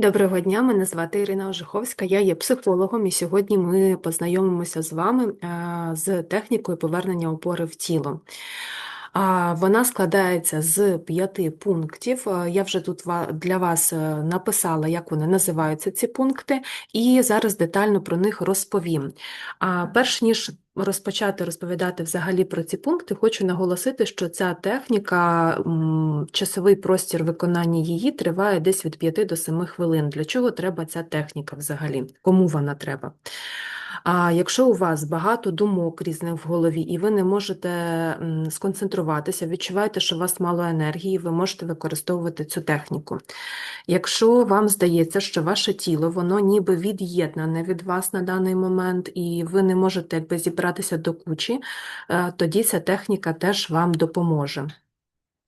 Доброго дня, мене звати Ірина Ожиховська, я є психологом, і сьогодні ми познайомимося з вами е, з технікою повернення опори в тіло. Вона складається з п'яти пунктів. Е, Я вже тут для вас е, написала, як вони називаються, ці пункти, і зараз детально про них розповім. Перш ніж розпочати розповідати взагалі про ці пункти, хочу наголосити, що ця техніка, часовий простір виконання її триває десь від 5 до 7 хвилин. Для чого треба ця техніка взагалі? Кому вона треба? А якщо у вас багато думок різних в голові, і ви не можете сконцентруватися, відчуваєте, що у вас мало енергії, ви можете використовувати цю техніку. Якщо вам здається, що ваше тіло, воно ніби від'єднане від вас на даний момент, і ви не можете якби зібратися до кучі, е, тоді ця техніка теж вам допоможе.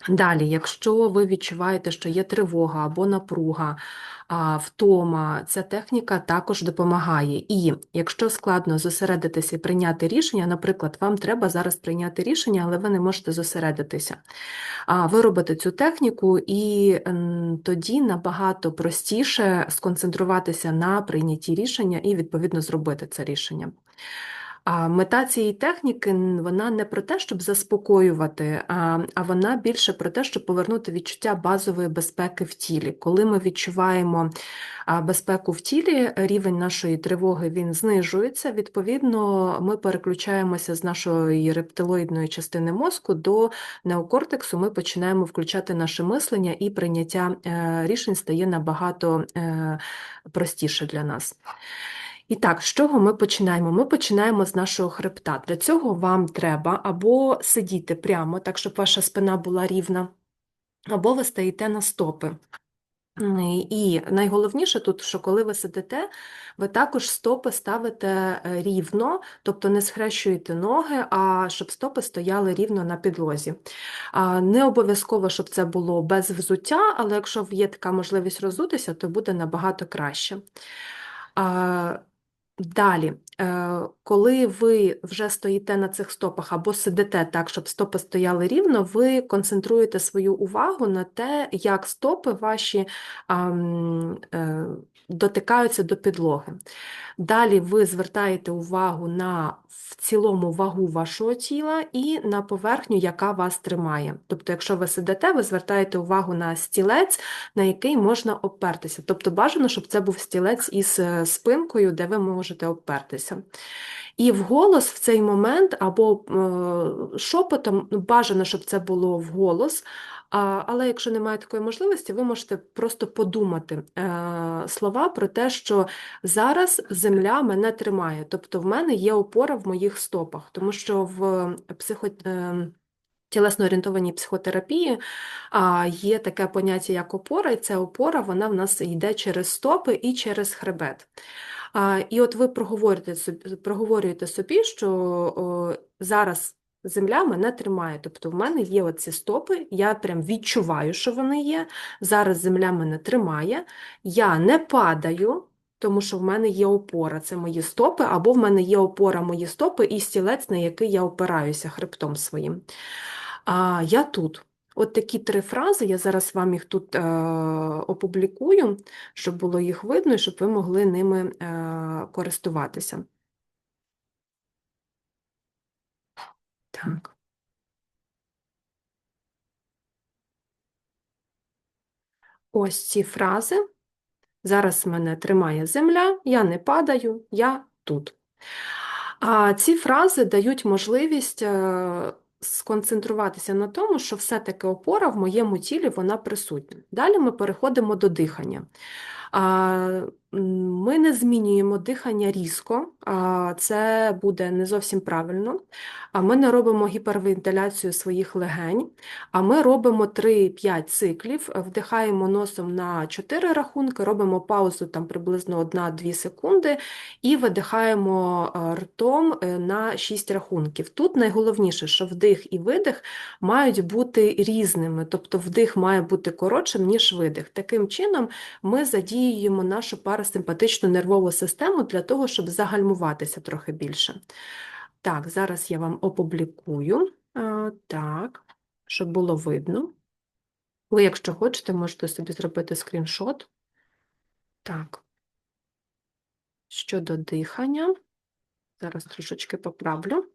Далі, якщо ви відчуваєте, що є тривога або напруга, втома, ця техніка також допомагає. І якщо складно зосередитися і прийняти рішення, наприклад, вам треба зараз прийняти рішення, але ви не можете зосередитися. Ви робите цю техніку, і тоді набагато простіше сконцентруватися на прийнятті рішення і, відповідно, зробити це рішення. А мета цієї техніки вона не про те, щоб заспокоювати, а, а вона більше про те, щоб повернути відчуття базової безпеки в тілі. Коли ми відчуваємо безпеку в тілі, рівень нашої тривоги він знижується. Відповідно, ми переключаємося з нашої рептилоїдної частини мозку до неокортексу. Ми починаємо включати наше мислення, і прийняття е, рішень стає набагато е, простіше для нас. І так, з чого ми починаємо? Ми починаємо з нашого хребта. Для цього вам треба або сидіти прямо, так, щоб ваша спина була рівна, або ви стоїте на стопи. І найголовніше тут, що коли ви сидите, ви також стопи ставите е, рівно, тобто не схрещуєте ноги, а щоб стопи стояли рівно на підлозі. Не обов'язково, щоб це було без взуття, але якщо є така можливість розутися, то буде набагато краще. Далі, е, коли ви вже стоїте на цих стопах або сидите так, щоб стопи стояли рівно, ви концентруєте свою увагу на те, як стопи ваші е, дотикаються до підлоги. Далі ви звертаєте увагу на в цілому вагу вашого тіла і на поверхню, яка вас тримає. Тобто, якщо ви сидите, ви звертаєте увагу на стілець, на який можна обпертися. Тобто бажано, щоб це був стілець із е, спинкою, де ви можете обпертися. І вголос в цей момент або е, шепотом, ну, бажано, щоб це було вголос, але якщо немає такої можливості, ви можете просто подумати е, слова про те, що зараз земля мене тримає, тобто в мене є опора в моїх стопах, тому що в психо... е, тілесно-орієнтованій психотерапії а, є таке поняття, як опора, і ця опора вона в нас йде через стопи і через хребет. І от ви проговорюєте собі, проговорюєте собі, що зараз земля мене тримає. Тобто в мене є оці стопи, я прям відчуваю, що вони є. Зараз земля мене тримає, я не падаю. Тому що в мене є опора, це мої стопи, або в мене є опора мої стопи і стілець, на який я опираюся хребтом своїм. А я тут. От такі три фрази, я зараз вам їх тут е, опублікую, щоб було їх видно, і щоб ви могли ними е, користуватися. Так. Ось ці фрази. Зараз мене тримає земля, я не падаю, я тут. А ці фрази дають можливість е, сконцентруватися на тому, що все-таки опора в моєму тілі вона присутня. Далі ми переходимо до дихання. Ми не змінюємо дихання різко, це буде не зовсім правильно. А ми не робимо гіпервентиляцію своїх легень, а ми робимо 3-5 циклів, вдихаємо носом на 4 рахунки, робимо паузу там приблизно 1-2 секунди і видихаємо е, ртом е, на 6 рахунків. Тут найголовніше, що вдих і видих мають бути різними, тобто вдих має бути коротшим, ніж видих. Таким чином ми задіюємо нашу парасимпатичну нервову систему для того, щоб загальмуватися трохи більше. Так, зараз я вам опублікую, так, щоб було видно. Ви, якщо хочете, можете собі зробити скріншот. Так. Щодо дихання, зараз трошечки поправлю.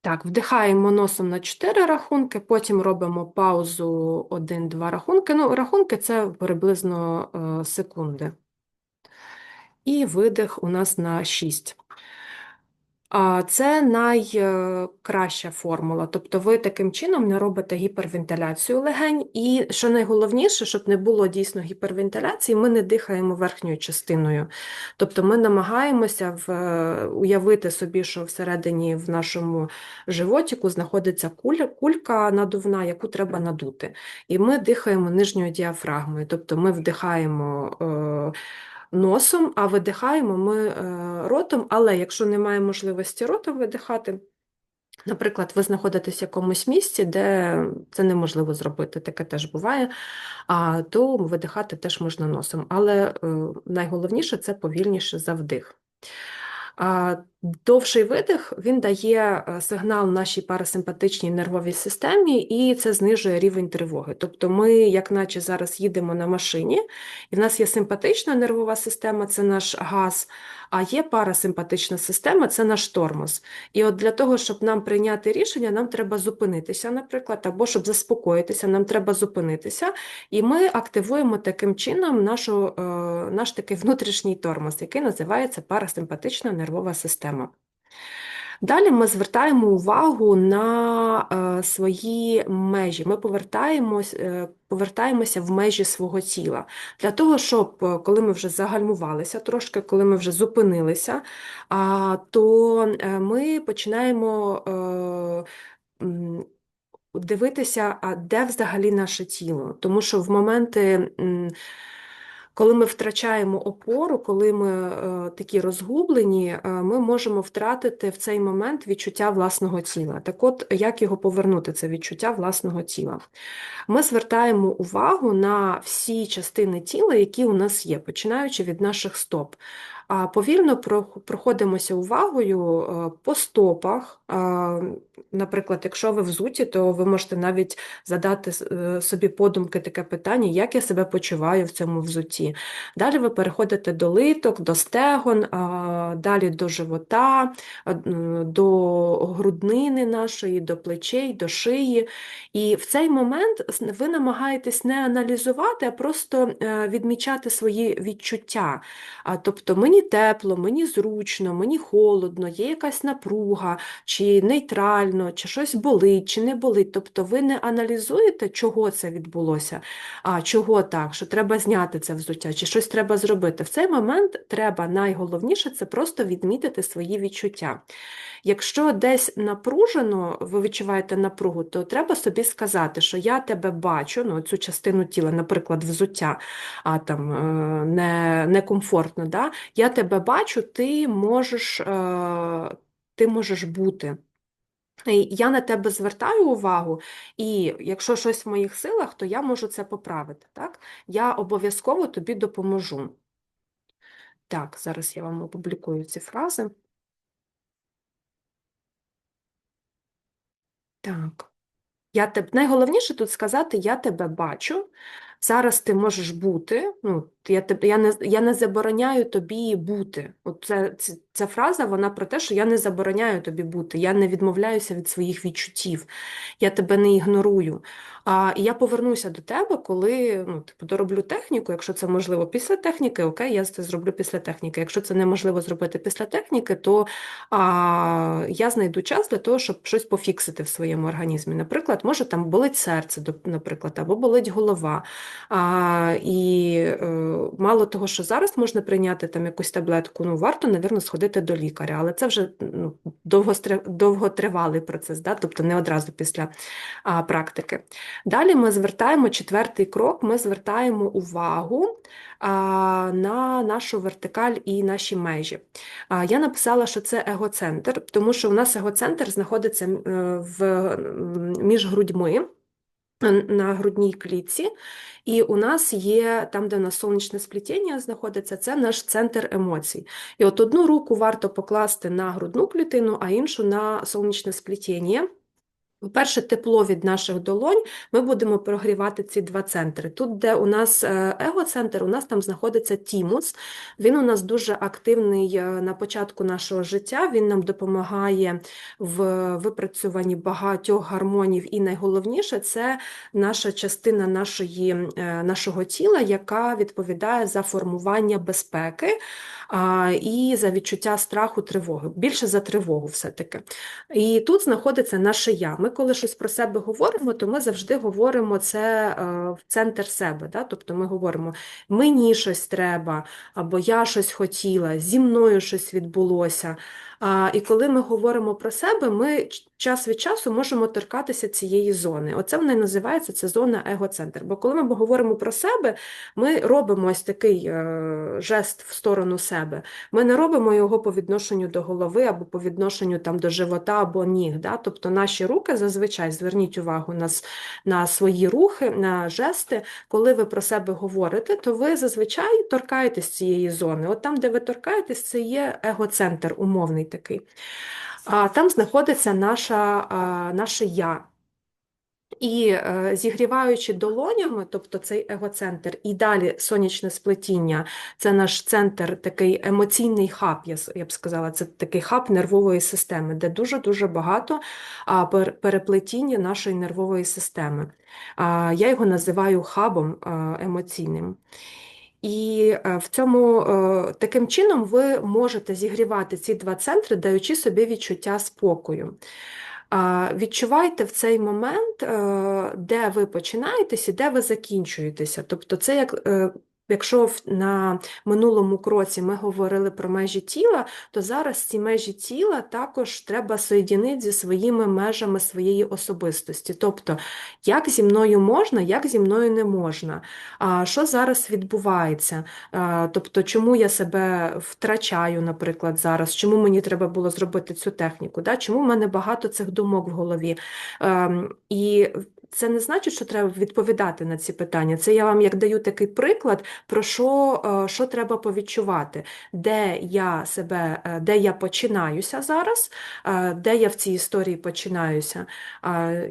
Так, вдихаємо носом на 4 рахунки, потім робимо паузу 1-2 рахунки. Ну, рахунки це приблизно е, секунди. І видих у нас на 6. Це найкраща формула. Тобто ви таким чином не робите гіпервентиляцію легень, і що найголовніше, щоб не було дійсно гіпервентиляції, ми не дихаємо верхньою частиною. Тобто ми намагаємося в, уявити собі, що всередині в нашому животіку знаходиться куля, кулька надувна, яку треба надути. І ми дихаємо нижньою діафрагмою, тобто ми вдихаємо. Е, носом, а видихаємо ми е, ротом, але якщо немає можливості ротом видихати, Наприклад, ви знаходитесь в якомусь місці, де це неможливо зробити, таке теж буває, то видихати теж можна носом. Але е, найголовніше це повільніше за вдих. Довший видих він дає е, сигнал нашій парасимпатичній нервовій системі, і це знижує рівень тривоги. Тобто ми, як наче зараз їдемо на машині, і в нас є симпатична нервова система, це наш газ, а є парасимпатична система це наш тормоз. І от для того, щоб нам прийняти рішення, нам треба зупинитися, наприклад, або щоб заспокоїтися, нам треба зупинитися, і ми активуємо таким чином нашу, е, наш такий внутрішній тормоз, який називається парасимпатична нервова система. Далі ми звертаємо увагу на е, свої межі. Ми повертаємось, е, повертаємося в межі свого тіла. Для того, щоб е, коли ми вже загальмувалися трошки, коли ми вже зупинилися, то ми починаємо дивитися, а де взагалі наше тіло. Тому що в моменти. Коли ми втрачаємо опору, коли ми е, такі розгублені, е, ми можемо втратити в цей момент відчуття власного тіла. Так от, як його повернути, це відчуття власного тіла? Ми звертаємо увагу на всі частини тіла, які у нас є, починаючи від наших стоп. Повільно проходимося увагою е, по стопах. Наприклад, якщо ви взуті, то ви можете навіть задати е, собі подумки таке питання, як я себе почуваю в цьому взуті. Далі ви переходите до литок, до стегон, далі до живота, до груднини нашої, до плечей, до шиї. І в цей момент ви намагаєтесь не аналізувати, а просто е, відмічати свої відчуття. Тобто мені тепло, мені зручно, мені холодно, є якась напруга, чи нейтрально, чи щось болить, чи не болить. Тобто ви не аналізуєте, чого це відбулося, а чого так, що треба зняти це взуття, чи щось треба зробити. В цей момент треба найголовніше це просто відмітити свої відчуття. Якщо десь напружено, ви відчуваєте напругу, то треба собі сказати, що я тебе бачу, ну, цю частину тіла, наприклад, взуття, а там е, не, некомфортно, да? я тебе бачу, ти можеш, е, ти можеш бути. Я на тебе звертаю увагу, і якщо щось в моїх силах, то я можу це поправити. Так? Я обов'язково тобі допоможу. Так, зараз я вам опублікую ці фрази. Так. Я теб... Найголовніше тут сказати Я тебе бачу. Зараз ти можеш бути. Ну, Я я, не я не забороняю тобі бути. От це, це, Ця фраза вона про те, що я не забороняю тобі бути, я не відмовляюся від своїх відчуттів, я тебе не ігнорую. А, я повернуся до тебе, коли ну, типу, дороблю техніку. Якщо це можливо після техніки, окей, я це зроблю після техніки. Якщо це неможливо зробити після техніки, то а, я знайду час для того, щоб щось пофіксити в своєму організмі. Наприклад, може там болить серце, наприклад, або болить голова. А, І е, мало того, що зараз можна прийняти там якусь таблетку, ну варто, навірно, сходити до лікаря, але це вже ну, довготривалий процес, да? тобто не одразу після а, практики. Далі ми звертаємо четвертий крок, ми звертаємо увагу на нашу вертикаль і наші межі. Я написала, що це егоцентр, тому що у нас егоцентр знаходиться е, в, між грудьми на грудній клітці, і у нас є там, де у нас сонячне сплетіння знаходиться, це наш центр емоцій. І от одну руку варто покласти на грудну клітину, а іншу на сонячне сплетіння. По-перше, тепло від наших долонь ми будемо прогрівати ці два центри. Тут, де у нас е, егоцентр, у нас там знаходиться тімус. Він у нас дуже активний е, на початку нашого життя. Він нам допомагає в випрацюванні багатьох гармонів, і найголовніше це наша частина нашої, е, нашого тіла, яка відповідає за формування безпеки і за відчуття страху, тривоги. Більше за тривогу, все-таки. І тут знаходиться наше я. Ми, коли щось про себе говоримо, то ми завжди говоримо це е, в центр себе. Да? Тобто ми говоримо, мені щось треба, або я щось хотіла, зі мною щось відбулося. І коли ми говоримо про себе, ми час від часу можемо торкатися цієї зони. Оце вона і називається це зона егоцентр. Бо коли ми говоримо про себе, ми робимо ось такий е, жест в сторону себе. Ми не робимо його по відношенню до голови або по відношенню там, до живота або ніг. Да? Тобто наші руки зазвичай зверніть увагу на, на свої рухи, на жести. Коли ви про себе говорите, то ви зазвичай торкаєтесь цієї зони. От там, де ви торкаєтесь, це є егоцентр умовний такий. А Там знаходиться наша, наше я. І е, зігріваючи долонями, тобто цей егоцентр, і далі сонячне сплетіння, це наш центр, такий емоційний хаб, я б сказала, це такий хаб нервової системи, де дуже-дуже багато переплетіння нашої нервової системи. Я його називаю хабом емоційним. І е, в цьому е, таким чином ви можете зігрівати ці два центри, даючи собі відчуття спокою. Відчувайте в цей момент, е, де ви починаєтесь і де ви закінчуєтеся. Тобто, це як Якщо на минулому кроці ми говорили про межі тіла, то зараз ці межі тіла також треба соєдінити зі своїми межами своєї особистості. Тобто, як зі мною можна, як зі мною не можна. А Що зараз відбувається? Тобто, чому я себе втрачаю, наприклад, зараз, чому мені треба було зробити цю техніку? Чому в мене багато цих думок в голові? Ем, і це не значить, що треба відповідати на ці питання. Це я вам як даю такий приклад, про що е, що треба повідчувати, де я себе, е, де я починаюся зараз, е, де я в цій історії починаюся,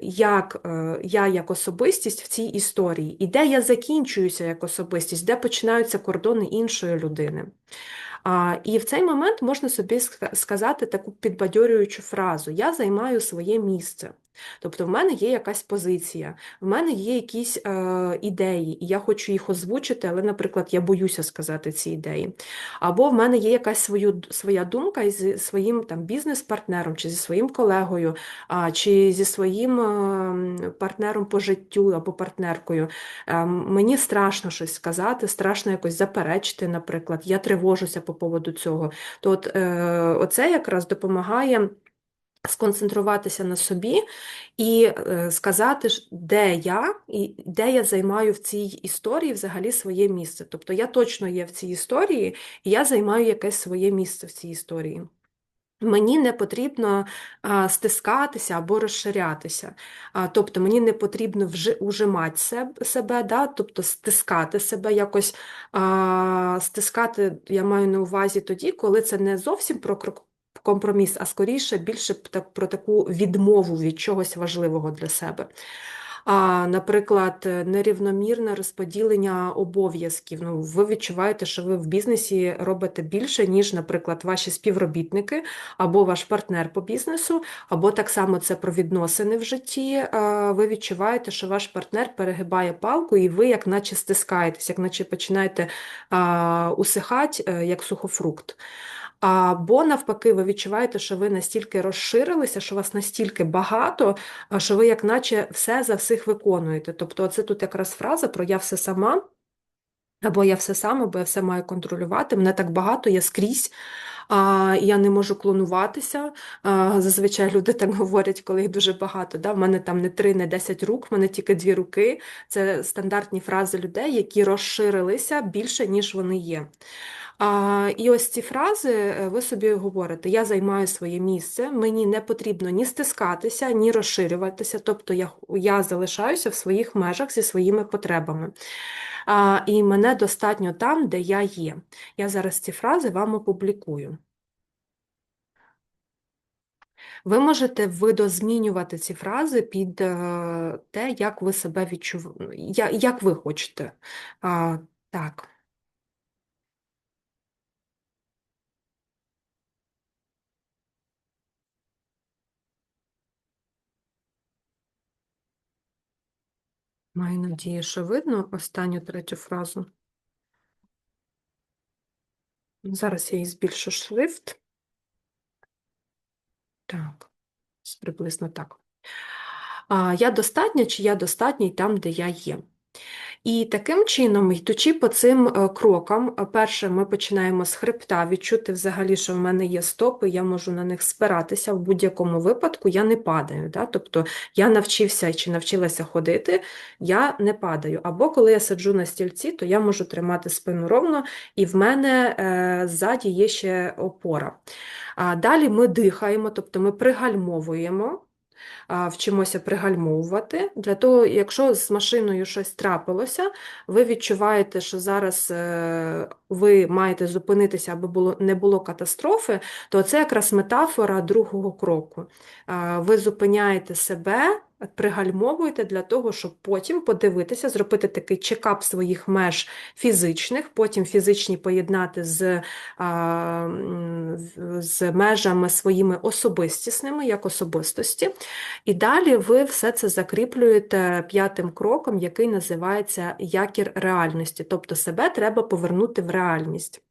як я як особистість в цій історії, і де я закінчуюся як особистість, де починаються кордони іншої людини. І в цей момент можна собі сказати таку підбадьорюючу фразу Я займаю своє місце. Тобто в мене є якась позиція, в мене є якісь е, ідеї, і я хочу їх озвучити, але, наприклад, я боюся сказати ці ідеї. Або в мене є якась свою, своя думка із своїм там, бізнес-партнером, чи зі своїм колегою, а, чи зі своїм е, партнером по життю або партнеркою. Е, мені страшно щось сказати, страшно якось заперечити, наприклад, я тривожуся по поводу цього. То от, е, оце якраз допомагає сконцентруватися на собі і е, сказати, де я і де я займаю в цій історії взагалі своє місце. Тобто я точно є в цій історії, і я займаю якесь своє місце в цій історії. Мені не потрібно а, стискатися або розширятися. А, Тобто мені не потрібно вже ужимати себе, себе да? тобто стискати себе якось а, стискати, я маю на увазі тоді, коли це не зовсім про компроміс, а скоріше більше про таку відмову від чогось важливого для себе. А, Наприклад, нерівномірне розподілення обов'язків. Ну, Ви відчуваєте, що ви в бізнесі робите більше, ніж, наприклад, ваші співробітники або ваш партнер по бізнесу, або так само це про відносини в житті. Ви відчуваєте, що ваш партнер перегибає палку, і ви, як наче стискаєтесь, як наче починаєте усихати, е, як сухофрукт. Або навпаки, ви відчуваєте, що ви настільки розширилися, що вас настільки багато, що ви, як наче, все за всіх виконуєте. Тобто, це тут якраз фраза про я все сама, або я все сам, або я все маю контролювати. Мене так багато, я скрізь. Я не можу клонуватися. Зазвичай люди так говорять, коли їх дуже багато. Да? В мене там не три, не десять рук, в мене тільки дві руки. Це стандартні фрази людей, які розширилися більше, ніж вони є. А, І ось ці фрази е, ви собі говорите: я займаю своє місце, мені не потрібно ні стискатися, ні розширюватися, тобто я я залишаюся в своїх межах зі своїми потребами. А, І мене достатньо там, де я є. Я зараз ці фрази вам опублікую. Ви можете видозмінювати ці фрази під е, те, як ви себе відчуваєте, як ви хочете. А, Так. Маю надію, що видно останню третю фразу. Зараз я її збільшу шрифт. Так, приблизно так. Я достатня чи я достатній там, де я є. І таким чином, йдучи по цим е, крокам, е, перше, ми починаємо з хребта, відчути взагалі, що в мене є стопи, я можу на них спиратися в будь-якому випадку, я не падаю. Да? Тобто я навчився чи навчилася ходити, я не падаю. Або коли я сиджу на стільці, то я можу тримати спину ровно, і в мене е, ззаді є ще опора. А Далі ми дихаємо, тобто ми пригальмовуємо вчимося пригальмовувати. Для того, якщо з машиною щось трапилося, ви відчуваєте, що зараз е, ви маєте зупинитися, аби було, не було катастрофи, то це якраз метафора другого кроку. Ви зупиняєте себе пригальмовуєте для того, щоб потім подивитися, зробити такий чекап своїх меж фізичних, потім фізичні поєднати з з межами своїми особистісними, як особистості. І далі ви все це закріплюєте п'ятим кроком, який називається якір реальності, тобто себе треба повернути в реальність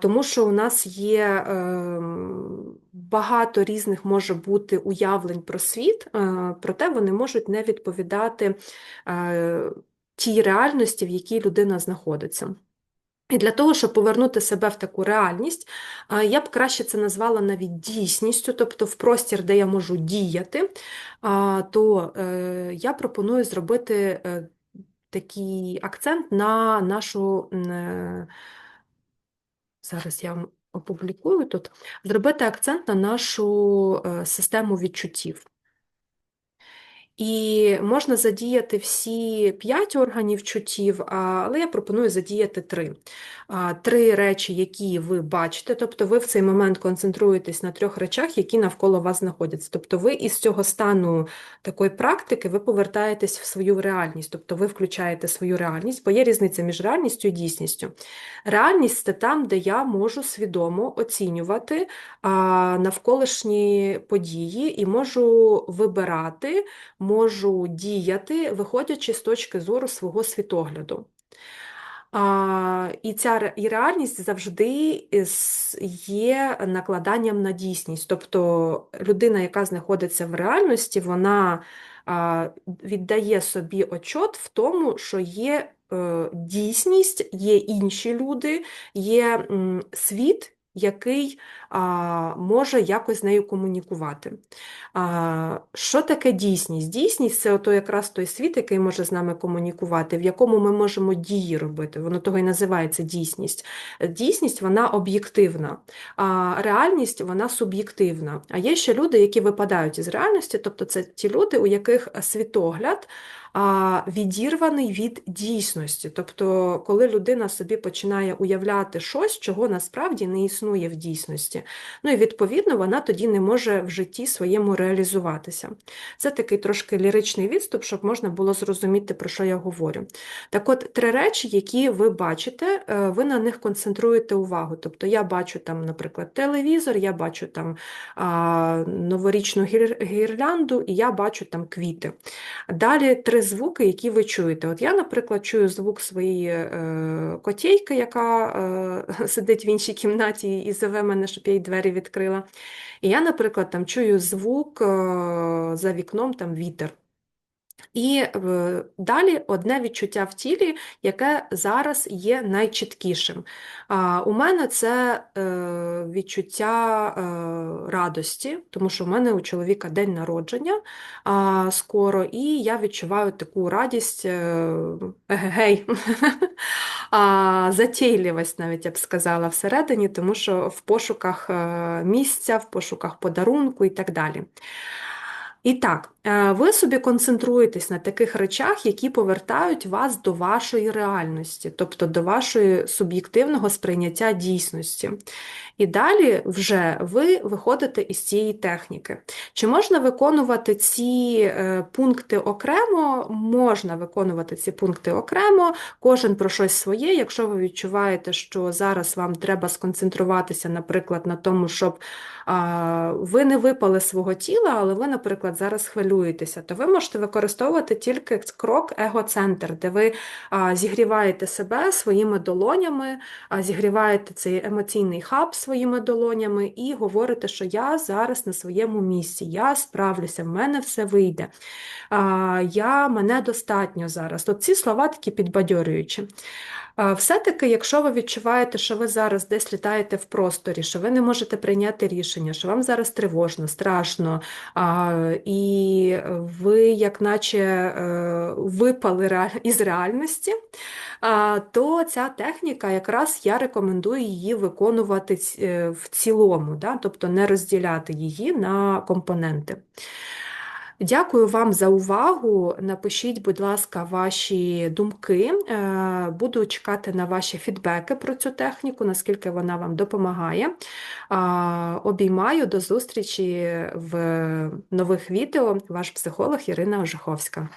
тому що у нас є ем, багато різних може бути уявлень про світ, е, проте вони можуть не відповідати е, тій реальності, в якій людина знаходиться. І для того, щоб повернути себе в таку реальність, е, я б краще це назвала навіть дійсністю, тобто в простір, де я можу діяти, то я пропоную зробити такий акцент на нашу зараз я вам опублікую тут, зробити акцент на нашу е, систему відчуттів. І можна задіяти всі п'ять органів чуттів, але я пропоную задіяти три. Три речі, які ви бачите, тобто ви в цей момент концентруєтесь на трьох речах, які навколо вас знаходяться. Тобто ви із цього стану такої практики ви повертаєтесь в свою реальність, тобто ви включаєте свою реальність, бо є різниця між реальністю і дійсністю. Реальність це там, де я можу свідомо оцінювати навколишні події і можу вибирати можу діяти, виходячи з точки зору свого світогляду. А, І ця і реальність завжди є накладанням на дійсність. Тобто людина, яка знаходиться в реальності, вона а, віддає собі отчот в тому, що є е, дійсність, є інші люди, є світ який а, може якось з нею комунікувати. А, Що таке дійсність? Дійсність це ото якраз той світ, який може з нами комунікувати, в якому ми можемо дії робити. Воно того і називається дійсність. Дійсність вона об'єктивна, а реальність вона суб'єктивна. А є ще люди, які випадають із реальності, тобто це ті люди, у яких світогляд відірваний від дійсності. Тобто, коли людина собі починає уявляти щось, чого насправді не існує в дійсності. Ну і відповідно вона тоді не може в житті своєму реалізуватися. Це такий трошки ліричний відступ, щоб можна було зрозуміти, про що я говорю. Так от, три речі, які ви бачите, е, ви на них концентруєте увагу. Тобто я бачу там, наприклад, телевізор, я бачу там новорічну гірлянду і я бачу там квіти. Далі три звуки, які ви чуєте. От я, наприклад, чую звук своєї е, котейки, яка е, сидить в іншій кімнаті і зове мене, щоб я їй двері відкрила. І я, наприклад, там чую звук е, за вікном там вітер. І е, далі одне відчуття в тілі, яке зараз є найчіткішим. У мене це е, відчуття е, радості, тому що в мене у чоловіка день народження скоро, і я відчуваю таку радість, егегей, затейливість, навіть я б сказала, всередині, тому що в пошуках місця, в пошуках подарунку і так далі. І так, е, ви собі концентруєтесь на таких речах, які повертають вас до вашої реальності, тобто до вашої суб'єктивного сприйняття дійсності. І далі вже ви виходите із цієї техніки. Чи можна виконувати ці е, пункти окремо? Можна виконувати ці пункти окремо, кожен про щось своє. Якщо ви відчуваєте, що зараз вам треба сконцентруватися, наприклад, на тому, щоб ви не випали свого тіла, але ви, наприклад, зараз хвилюєтеся, то ви можете використовувати тільки крок егоцентр, де ви зігріваєте себе своїми долонями, зігріваєте цей емоційний хаб своїми долонями і говорите, що я зараз на своєму місці, я справлюся, в мене все вийде. Я, Мене достатньо зараз. От ці слова такі підбадьорюючі. Все-таки, якщо ви відчуваєте, що ви зараз десь літаєте в просторі, що ви не можете прийняти рішення, що вам зараз тривожно, страшно, і ви, як наче, е, випали із реальності, то ця техніка, якраз я рекомендую її виконувати е, в цілому, тобто не розділяти її на компоненти. Дякую вам за увагу. Напишіть, будь ласка, ваші думки. Е, Буду чекати на ваші фідбеки про цю техніку, наскільки вона вам допомагає. Обіймаю до зустрічі в нових відео. Ваш психолог Ірина Ожиховська.